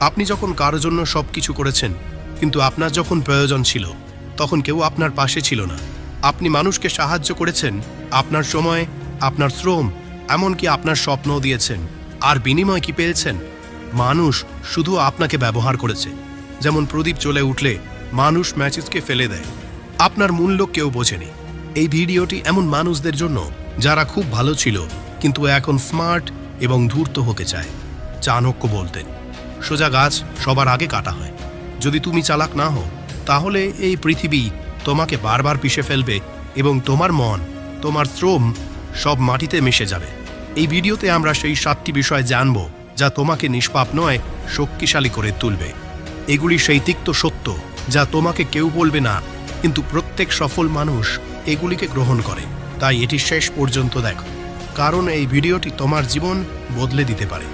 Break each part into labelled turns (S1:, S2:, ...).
S1: আপনি যখন কারোর জন্য সব কিছু করেছেন, কিন্তু আপনার যখন প্রয়োজন ছিল, তখন কেউ আপনার পাশে ছিল না। আপনি মানুষকে সাহায্য করেছেন, আপনার সময়, আপনার শ্রম, এমনকি আপনার স্বপ্ন দিয়েছেন। আর বিনিময় কি পেয়েছেন? মানুষ শুধু আপনাকে ব্যবহার করেছে। যেমন প্রদীপ জ্বলে উঠলে, মানুষ ম্যাচেসকে ফেলে দেয়। আপনার মূল্য কেউ বোঝেনি। এই ভিডিওটি এমন মানুষদের জন্য, যারা খুব ভালো ছিল, কিন্তু এখন স্মার্ট এবং ধূর্ত হতে চায়। চাণক্য বলতেন। সোজা গাছ সবার আগে কাটা হয়। যদি তুমি চালাক না হও, তাহলে এই পৃথিবী তোমাকে বারবার পিষে ফেলবে এবং তোমার মন, তোমার শ্রম সব মাটিতে মিশে যাবে। এই ভিডিওতে আমরা সেই সাতটি বিষয় জানব যা তোমাকে নিষ্পাপ নয়, শক্তিশালী করে তুলবে। এগুলি সেই তিক্ত সত্য যা তোমাকে কেউ বলবে না, কিন্তু প্রত্যেক সফল মানুষ এগুলিকে গ্রহণ করে। তাই এটি শেষ পর্যন্ত দেখো। কারণ এই ভিডিওটি তোমার জীবন বদলে দিতে পারে।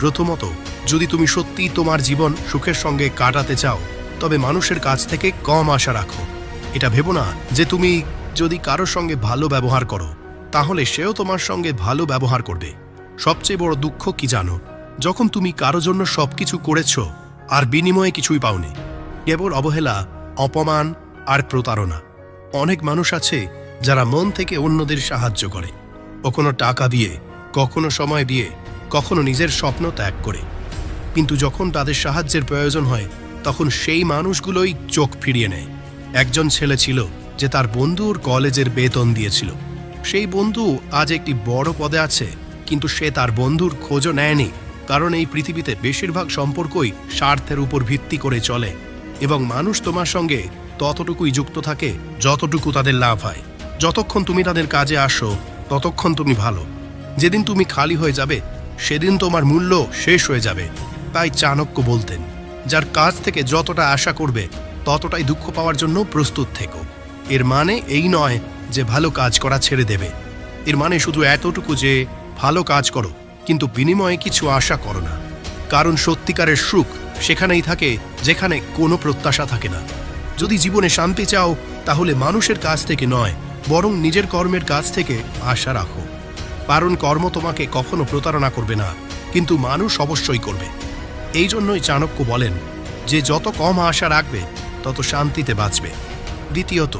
S1: প্রথমত যদি তুমি সত্যিই তোমার জীবন সুখের সঙ্গে কাটাতে চাও, তবে মানুষের কাছ থেকে কম আশা রাখো। এটা ভেবো না যে তুমি যদি কারোর সঙ্গে ভালো ব্যবহার করো, তাহলে সেও তোমার সঙ্গে ভালো ব্যবহার করবে। সবচেয়ে বড় দুঃখ কি জানো? যখন তুমি কারও জন্য সবকিছু করেছ, আর বিনিময়ে কিছুই পাওনি, কেবল অবহেলা, অপমান আর প্রতারণা। অনেক মানুষ আছে যারা মন থেকে অন্যদের সাহায্য করে। কখনো টাকা দিয়ে, কখনো সময় দিয়ে, কখনো নিজের স্বপ্ন ত্যাগ করে। কিন্তু যখন তাদের সাহায্যের প্রয়োজন হয়, তখন সেই মানুষগুলোই চোখ ফিরিয়ে নেয়। একজন ছেলে ছিল যে তার বন্ধুর কলেজের বেতন দিয়েছিল। সেই বন্ধু আজ একটি বড় পদে আছে, কিন্তু সে তার বন্ধুর খোঁজও নেয়নি, কারণ এই পৃথিবীতে বেশিরভাগ সম্পর্কই স্বার্থের উপর ভিত্তি করে চলে এবং মানুষ তোমার সঙ্গে ততটুকুই যুক্ত থাকে যতটুকু তাদের লাভ হয়। যতক্ষণ তুমি তাদের কাজে আসো, ততক্ষণ তুমি ভালো। যেদিন তুমি খালি হয়ে যাবে, সেদিন তোমার মূল্য শেষ হয়ে যাবে। তাই চাণক্য বলতেন, যার কাজ থেকে যতটা আশা করবে, ততটাই দুঃখ পাওয়ার জন্য প্রস্তুত থেকো। এর মানে এই নয় যে ভালো কাজ করা ছেড়ে দেবে। এর মানে শুধু এতটুকু যে ভালো কাজ করো, কিন্তু বিনিময়ে কিছু আশা করো না। কারণ সত্যিকারের সুখ সেখানেই থাকে, যেখানে কোনো প্রত্যাশা থাকে না। যদি জীবনে শান্তি চাও, তাহলে মানুষের কাছ থেকে নয়, বরং নিজের কর্মের কাছ থেকে আশা রাখো। কারণ কর্ম তোমাকে কখনো প্রতারণা করবে না, কিন্তু মানুষ অবশ্যই করবে। এই জন্যই চাণক্য বলেন যে যত কম আশা রাখবে, তত শান্তিতে বাঁচবে। দ্বিতীয়ত,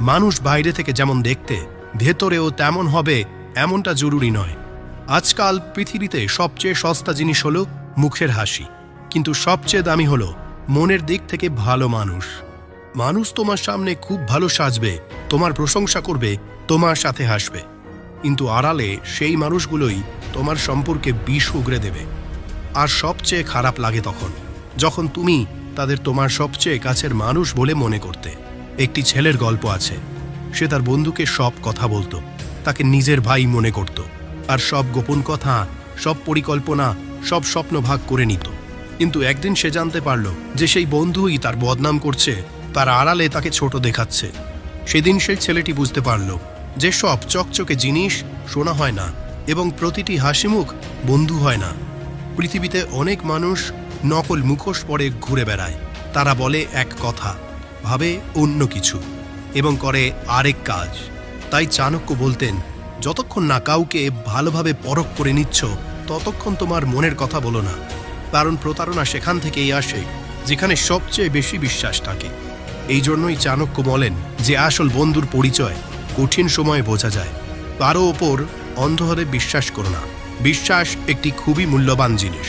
S1: মানুষ বাইরে থেকে যেমন দেখতে, ভেতরেও তেমন হবে এমনটা জরুরি নয়। আজকাল পৃথিবীতে সবচেয়ে সস্তা জিনিস হলো মুখের হাসি। কিন্তু সবচেয়ে দামি হলো মনের দিক থেকে ভালো মানুষ। মানুষ তোমার সামনে খুব ভালো সাজবে, তোমার প্রশংসা করবে, তোমার সাথে হাসবে। কিন্তু আড়ালে সেই মানুষগুলোই তোমার সম্পর্কে বিষ উগরে দেবে। আর সবচেয়ে খারাপ লাগে তখন, যখন তুমি তাদের তোমার সবচেয়ে কাছের মানুষ বলে মনে করতে। একটি ছেলের গল্প আছে, সে তার বন্ধুকে সব কথা বলতো, তাকে নিজের ভাই মনে করত, আর সব গোপন কথা, সব পরিকল্পনা, সব স্বপ্ন ভাগ করে নিত। কিন্তু একদিন সে জানতে পারল যে সেই বন্ধুই তার বদনাম করছে, তার আড়ালে তাকে ছোট দেখাচ্ছে। সেদিন সেই ছেলেটি বুঝতে পারল যে সব চকচকে জিনিস শোনা হয় না, এবং প্রতিটি হাসিমুখ বন্ধু হয় না। পৃথিবীতে অনেক মানুষ নকল মুখোশ পরে ঘুরে বেড়ায়। তারা বলে, এক কথা, ভাবে অন্য কিছু। এবং করে, আরেক কাজ। তাই চাণক্য বলতেন, যতক্ষণ না কাউকে ভালোভাবে পরখ করে নিচ্ছ, ততক্ষণ তোমার মনের কথা বলো না। কারণ প্রতারণা সেখান থেকেই আসে, যেখানে সবচেয়ে বেশি বিশ্বাস থাকে। এই জন্যই চাণক্য বলেন যে, আসল বন্ধুর পরিচয় কঠিন সময়ে বোঝা যায়। কারও ওপর অন্ধভাবে বিশ্বাস করো না। বিশ্বাস একটি খুবই মূল্যবান জিনিস।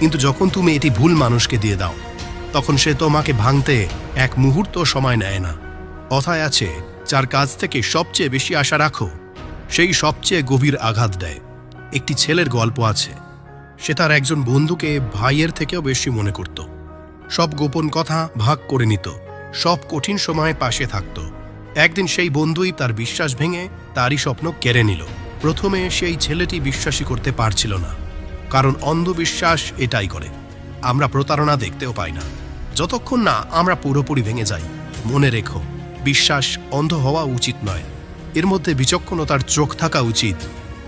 S1: কিন্তু যখন তুমি এটি ভুল মানুষকে দিয়ে দাও, তখন সে তোমাকে ভাঙতে এক মুহূর্ত সময় নেয় না। কথায় আছে, যার কাছ থেকে সবচেয়ে বেশি আশা রাখো, সেই সবচেয়ে গভীর আঘাত দেয়। একটি ছেলের গল্প আছে। সে তার একজন বন্ধুকে ভাইয়ের থেকেও বেশি মনে করত। সব গোপন কথা ভাগ করে নিত, সব কঠিন সময়ে পাশে থাকত। একদিন সেই বন্ধুই তার বিশ্বাস ভেঙে তারই স্বপ্ন কেড়ে নিল। প্রথমে সেই ছেলেটি বিশ্বাসই করতে পারছিল না, কারণ অন্ধবিশ্বাস এটাই করে। আমরা প্রতারণা দেখতেও পাই না। যতক্ষণ না আমরা পুরোপুরি ভেঙে যাই, মনে রেখো, বিশ্বাস অন্ধ হওয়া উচিত নয়। এর মধ্যে বিচক্ষণতার চোখ থাকা উচিত।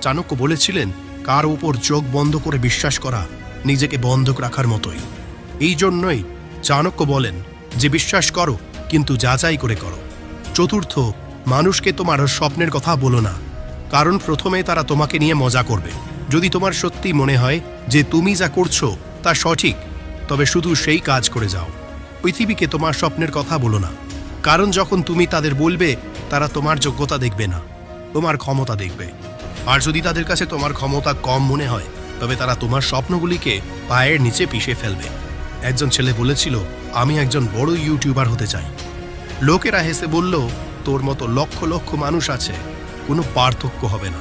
S1: চাণক্য বলেছিলেন, কার উপর চোখ বন্ধ করে বিশ্বাস করা নিজেকে বন্ধক রাখার মতোই। এই জন্যই চাণক্য বলেন, যে বিশ্বাস করো, কিন্তু যাচাই করে করো। চতুর্থ, মানুষকে তোমার স্বপ্নের কথা বলো না। কারণ প্রথমে তারা তোমাকে নিয়ে মজা করবে। যদি তোমার সত্যি মনে হয় যে তুমি যা করছ তা সঠিক, তবে শুধু সেই কাজ করে যাও। পৃথিবীকে তোমার স্বপ্নের কথা বলো না। কারণ যখন তুমি তাদের বলবে, তারা তোমার যোগ্যতা দেখবে না, তোমার ক্ষমতা দেখবে। আর যদি তাদের কাছে তোমার ক্ষমতা কম মনে হয়, তবে তারা তোমার স্বপ্নগুলিকে পায়ের নিচে পিষে ফেলবে। একজন ছেলে বলেছিল, আমি একজন বড় ইউটিউবার হতে চাই। লোকেরা হেসে বলল, তোর মতো লক্ষ লক্ষ মানুষ আছে কোনো পার্থক্য হবে না।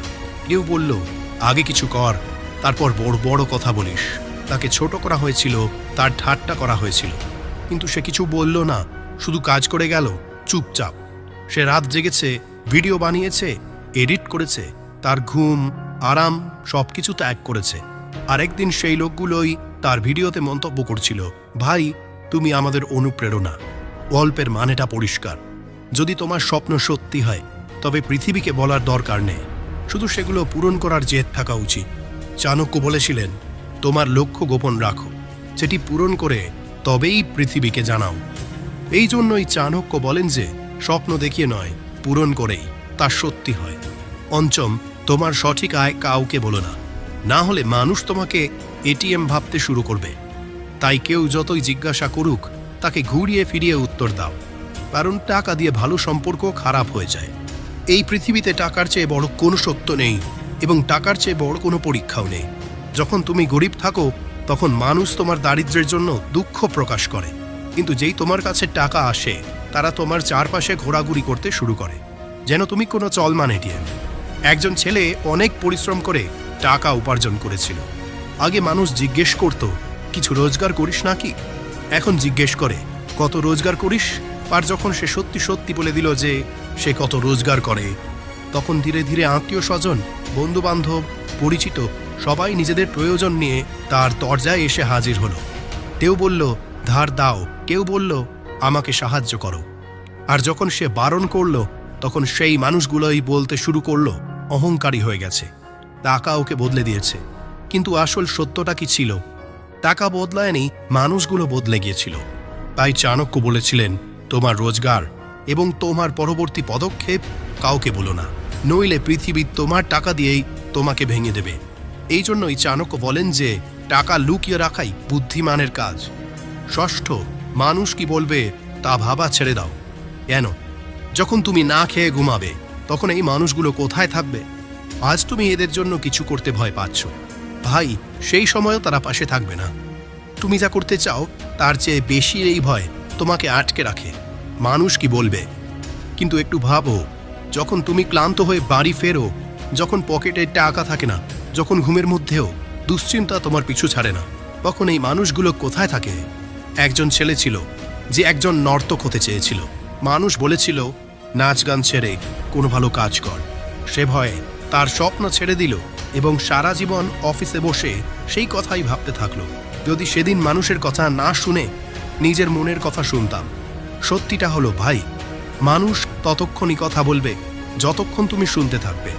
S1: কেউ বলল, আগে কিছু কর, তারপর বড় বড় কথা বলিস। তাকে ছোট করা হয়েছিল, তার ঠাট্টা করা হয়েছিল। কিন্তু সে কিছু বলল না, শুধু কাজ করে গেল, চুপচাপ। সে রাত জেগেছে, ভিডিও বানিয়েছে, এডিট করেছে, তার ঘুম, আরাম সব কিছু ত্যাগ করেছে। আরেকদিন সেই লোকগুলোই তার ভিডিওতে মন্তব্য করছিল, ভাই, তুমি আমাদের অনুপ্রেরণা। গল্পের মানেটা পরিষ্কার। যদি তোমার স্বপ্ন সত্যি হয় তবে পৃথিবীকে বলার দরকার নেই। শুধু সেগুলো পূরণ করার জেদ থাকা উচিত। চাণক্য বলেছিলেন, তোমার লক্ষ্য গোপন রাখো। সেটি পূরণ করে তবেই পৃথিবীকে জানাও। এই জন্যই চাণক্য বলেন যে, স্বপ্ন দেখিয়ে নয়, পূরণ করেই, তা সত্যি হয়। পঞ্চম তোমার সঠিক আয় কাউকে বলো না। না হলে মানুষ তোমাকে এটিএম ভাবতে শুরু করবে। তাই কেউ যতই জিজ্ঞাসা করুক, তাকে ঘুরিয়ে ফিরিয়ে উত্তর দাও। কারণ টাকা দিয়ে ভালো সম্পর্ক খারাপ হয়ে যায়। এই পৃথিবীতে টাকার চেয়ে বড় কোনো সত্য নেই এবং টাকার চেয়ে বড় কোনো পরীক্ষাও নেই। যখন তুমি গরিব থাকো, তখন মানুষ তোমার দারিদ্র্যের জন্য দুঃখ প্রকাশ করে। কিন্তু যেই তোমার কাছে টাকা আসে, তারা তোমার চারপাশে ঘোরাঘুরি করতে শুরু করে। যেন তুমি কোনো চলমান এটিএম। একজন ছেলে অনেক পরিশ্রম করে টাকা উপার্জন করেছিল। আগে মানুষ জিজ্ঞেস করত, কিছু রোজগার করিস নাকি? এখন জিজ্ঞেস করে, কত রোজগার করিস? আর যখন সে সত্যি সত্যি বলে দিল যে সে কত রোজগার করে, তখন ধীরে ধীরে আত্মীয় স্বজন বন্ধু বান্ধব পরিচিত সবাই নিজেদের প্রয়োজন নিয়ে তার দরজায় এসে হাজির হলো। কেউ বলল, ধার দাও। কেউ বলল, আমাকে সাহায্য করো। আর যখন সে বারণ করল, তখন সেই মানুষগুলোই বলতে শুরু করল, অহংকারী হয়ে গেছে। টাকা ওকে বদলে দিয়েছে। কিন্তু আসল সত্যটা কি ছিল? টাকা বদলায়নি, মানুষগুলো বদলে গিয়েছিল। তাই চাণক্য বলেছিলেন তোমার রোজগার এবং তোমার পরবর্তী পদক্ষেপ কাউকে বলো না। নইলে পৃথিবী তোমার টাকা দিয়েই তোমাকে ভেঙে দেবে। এই জন্যই চাণক্য বলেন যে, টাকা লুকিয়ে রাখাই বুদ্ধিমানের কাজ। ষষ্ঠ, মানুষ কি বলবে তা ভাবা ছেড়ে দাও। কেন? যখন তুমি না খেয়ে ঘুমাবে, তখন এই মানুষগুলো কোথায় থাকবে? আজ তুমি এদের জন্য কিছু করতে ভয় পাচ্ছ। ভাই, সেই সময়ও তারা পাশে থাকবে না। তুমি যা করতে চাও, তার চেয়ে বেশি এই ভয় তোমাকে আটকে রাখে। মানুষ কি বলবে? কিন্তু একটু ভাবো, যখন তুমি ক্লান্ত হয়ে বাড়ি ফেরো, যখন পকেটে টাকা থাকে না, যখন ঘুমের মধ্যেও, দুশ্চিন্তা তোমার পিছু ছাড়ে না। তখন এই মানুষগুলো কোথায় থাকে? একজন ছেলে ছিল, যে একজন নর্তক হতে চেয়েছিল। মানুষ বলেছিল, নাচ গান ছেড়ে কোনো ভালো কাজ কর। সে ভয়ে তার স্বপ্ন ছেড়ে দিল এবং সারা জীবন অফিসে বসে সেই কথাই ভাবতে থাকল। যদি সেদিন মানুষের কথা না শুনে নিজের মনের কথা শুনতাম। সত্যিটা হলো, ভাই, মানুষ ততক্ষণই কথা বলবে যতক্ষণ তুমি শুনতে থাকবে।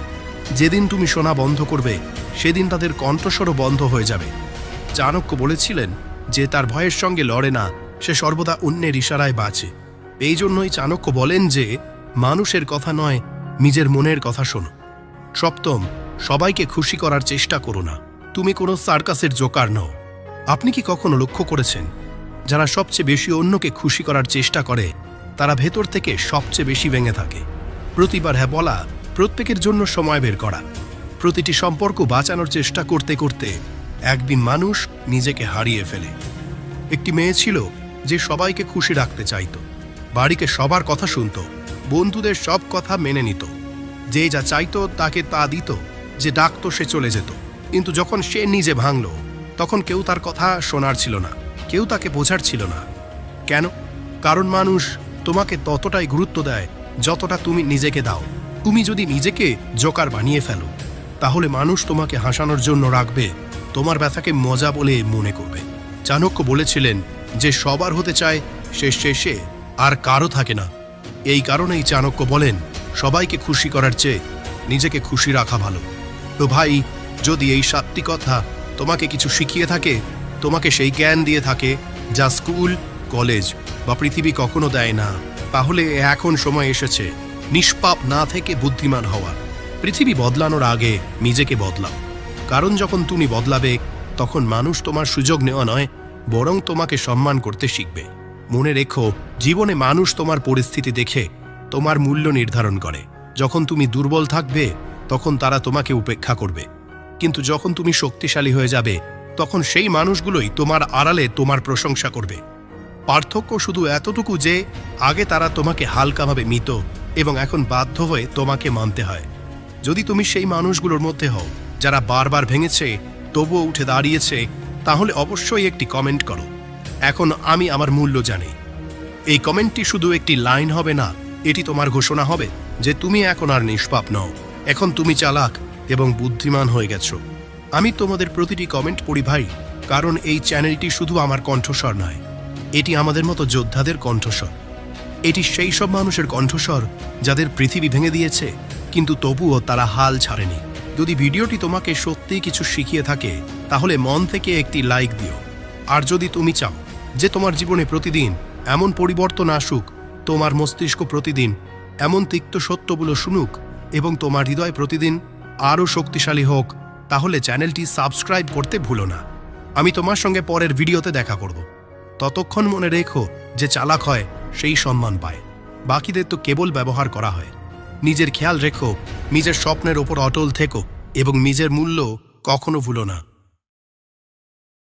S1: যেদিন তুমি শোনা বন্ধ করবে, সেদিন তাদের কণ্ঠস্বরও বন্ধ হয়ে যাবে। চাণক্য বলেছিলেন যে তার ভয়ের সঙ্গে লড়ে না, সে সর্বদা অন্যের ইশারায় বাঁচে। এই জন্যই চাণক্য বলেন যে, মানুষের কথা নয়, নিজের মনের কথা শোনো। সপ্তম, সবাইকে খুশি করার চেষ্টা করো না। তুমি কোনো সার্কাসের জোকার নও। আপনি কি কখনো লক্ষ্য করেছেন যারা সবচেয়ে বেশি অন্যকে খুশি করার চেষ্টা করে, তারা ভেতর থেকে সবচেয়ে বেশি ভেঙে থাকে। প্রতিবার হ্যাঁ বলা, প্রত্যেকের জন্য সময় বের করা। প্রতিটি সম্পর্ক বাঁচানোর চেষ্টা করতে করতে একদিন মানুষ নিজেকে হারিয়ে ফেলে। একটি মেয়ে ছিল যে সবাইকে খুশি রাখতে চাইত। বাড়িকে সবার কথা শুনত, বন্ধুদের সব কথা মেনে নিত। যে যা চাইত তাকে তা দিত, যে ডাকতো সে চলে যেত। কিন্তু যখন সে নিজে ভাঙল, তখন কেউ তার কথা শোনার ছিল না। কেউ তাকে বোঝার ছিল না। কেন? কারণ মানুষ তোমাকে ততটাই গুরুত্ব দেয় যতটা তুমি নিজেকে দাও। তুমি যদি নিজেকে জোকার বানিয়ে ফেলো, তাহলে মানুষ তোমাকে হাসানোর জন্য রাখবে, তোমার ব্যথাকে মজা বলে মনে করবে। চাণক্য বলেছিলেন যে সবার হতে চায় সে শেষে আর কারও থাকে না। এই কারণেই চাণক্য বলেন, সবাইকে খুশি করার চেয়ে নিজেকে খুশি রাখা ভালো। তো ভাই, যদি এই সাতটি কথা তোমাকে কিছু শিখিয়ে থাকে তোমাকে সেই জ্ঞান দিয়ে থাকে যা স্কুল, কলেজ বা পৃথিবী কখনো দেয় না। তাহলে এখন সময় এসেছে নিষ্পাপ না থেকে বুদ্ধিমান হওয়া। পৃথিবী বদলানোর আগে নিজেকে বদলাও। কারণ যখন তুমি বদলাবে, তখন মানুষ তোমার সুযোগ নেওয়া নয়, বরং তোমাকে সম্মান করতে শিখবে। মনে রেখো, জীবনে মানুষ তোমার পরিস্থিতি দেখে তোমার মূল্য নির্ধারণ করে। যখন তুমি দুর্বল থাকবে, তখন তারা তোমাকে উপেক্ষা করবে। কিন্তু যখন তুমি শক্তিশালী হয়ে যাবে তখন সেই মানুষগুলোই তোমার আড়ালে তোমার প্রশংসা করবে। পার্থক্য শুধু এতটুকু যে, আগে তারা তোমাকে হালকাভাবে মিত এবং এখন বাধ্য হয়ে তোমাকে মানতে হয়। যদি তুমি সেই মানুষগুলোর মধ্যে হও, যারা বারবার ভেঙেছে, তবুও উঠে দাঁড়িয়েছে, তাহলে অবশ্যই একটি কমেন্ট করো। এখন আমি আমার মূল্য জানি। এই কমেন্টটি শুধু একটি লাইন হবে না, এটি তোমার ঘোষণা হবে যে, তুমি এখন আর নিষ্পাপ নও। এখন তুমি চালাক এবং বুদ্ধিমান হয়ে গেছো। আমি তোমাদের প্রতিটি কমেন্ট পড়ি ভাই, কারণ এই চ্যানেলটি শুধু আমার কণ্ঠস্বর নয়। এটি আমাদের মতো যোদ্ধাদের কণ্ঠস্বর। এটি সেই সব মানুষের কণ্ঠস্বর যাদের পৃথিবী ভেঙে দিয়েছে, কিন্তু তবুও তারা হাল ছাড়েনি। যদি ভিডিওটি তোমাকে সত্যিই কিছু শিখিয়ে থাকে, তাহলে মন থেকে একটি লাইক দিও। আর যদি তুমি চাও যে তোমার জীবনে প্রতিদিন এমন পরিবর্তন আসুক, তোমার মস্তিষ্ক প্রতিদিন এমন তিক্ত সত্যগুলো শুনুক এবং তোমার হৃদয় প্রতিদিন আরও শক্তিশালী হোক তাহলে চ্যানেলটি সাবস্ক্রাইব করতে ভুলো না। আমি তোমার সঙ্গে পরের ভিডিওতে দেখা করব। ততক্ষণ মনে রেখো যে চালাক হয়, সেই সম্মান পায়। বাকিদের তো কেবল ব্যবহার করা হয়। নিজের খেয়াল রেখো, নিজের স্বপ্নের ওপর অটল থেকো এবং নিজের মূল্য কখনো ভুলো না।